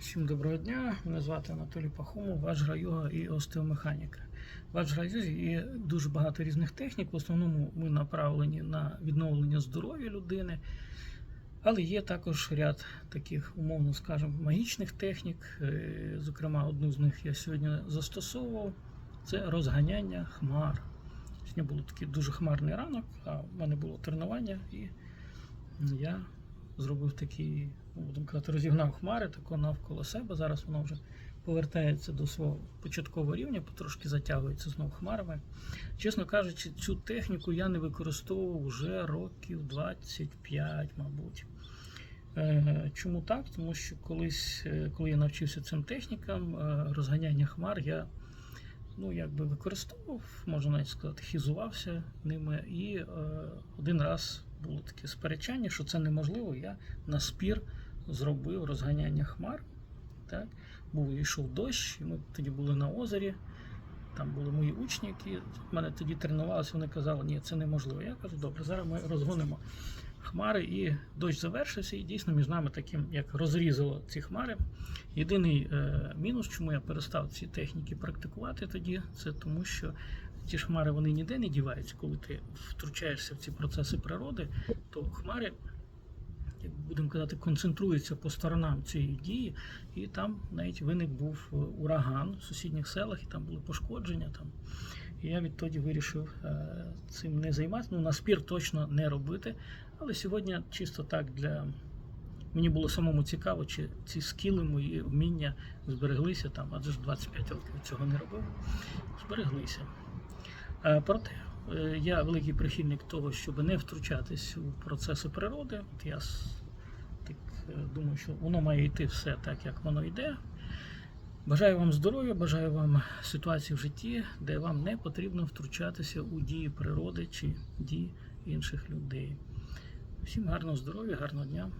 Всім доброго дня. Мене звати Анатолій Пахомов, ваджра йога і остеомеханіка. Ваджра йозі є дуже багато різних технік. В основному ми направлені на відновлення здоров'я людини, але є також ряд таких, умовно скажемо, магічних технік. Е, Зокрема, одну з них я сьогодні застосовував. Це розганяння хмар. Сьогодні був такий дуже хмарний ранок, а в мене було тренування, і я зробив такий, ну, будемо казати, розігнав хмари тако навколо себе. Зараз воно вже повертається до свого початкового рівня, потрошки затягується знову хмарами. Чесно кажучи, цю техніку я не використовував вже років 25, мабуть. Е, Чому так? Тому що колись, е, коли я навчився цим технікам, е, розганяння хмар, я ну, якби використовував, можна навіть сказати, хізувався ними. І один раз було таке сперечання, що це неможливо. Я на спір зробив розганяння хмар. Так? Був йшов дощ, і ми тоді були на озері. Там були мої учні, які в мене тоді тренувалися, вони казали, ні, це неможливо. Я кажу, добре, зараз ми розгонимо хмари, і дощ завершився, і дійсно між нами таким, як розрізало ці хмари. Єдиний е, мінус, чому я перестав ці техніки практикувати тоді, це тому, що ті ж хмари вони ніде не діваються, коли ти втручаєшся в ці процеси природи, то хмари, як будемо казати, концентруються по сторонам цієї дії, і там навіть виник був е, ураган в сусідніх селах, і там були пошкодження. Там. І я відтоді вирішив е, цим не займатися. Ну, на спір точно не робити. Але сьогодні чисто так для. Мені було самому цікаво, чи ці скіли мої вміння збереглися там, адже ж 25 років цього не робив. Збереглися. Е, Проте е, я великий прихильник того, щоб не втручатись у процеси природи. От я так е, думаю, що воно має йти все так, як воно йде. Бажаю вам здоров'я, бажаю вам ситуації в житті, де вам не потрібно втручатися у дії природи чи дії інших людей. Всім гарного здоров'я, гарного дня.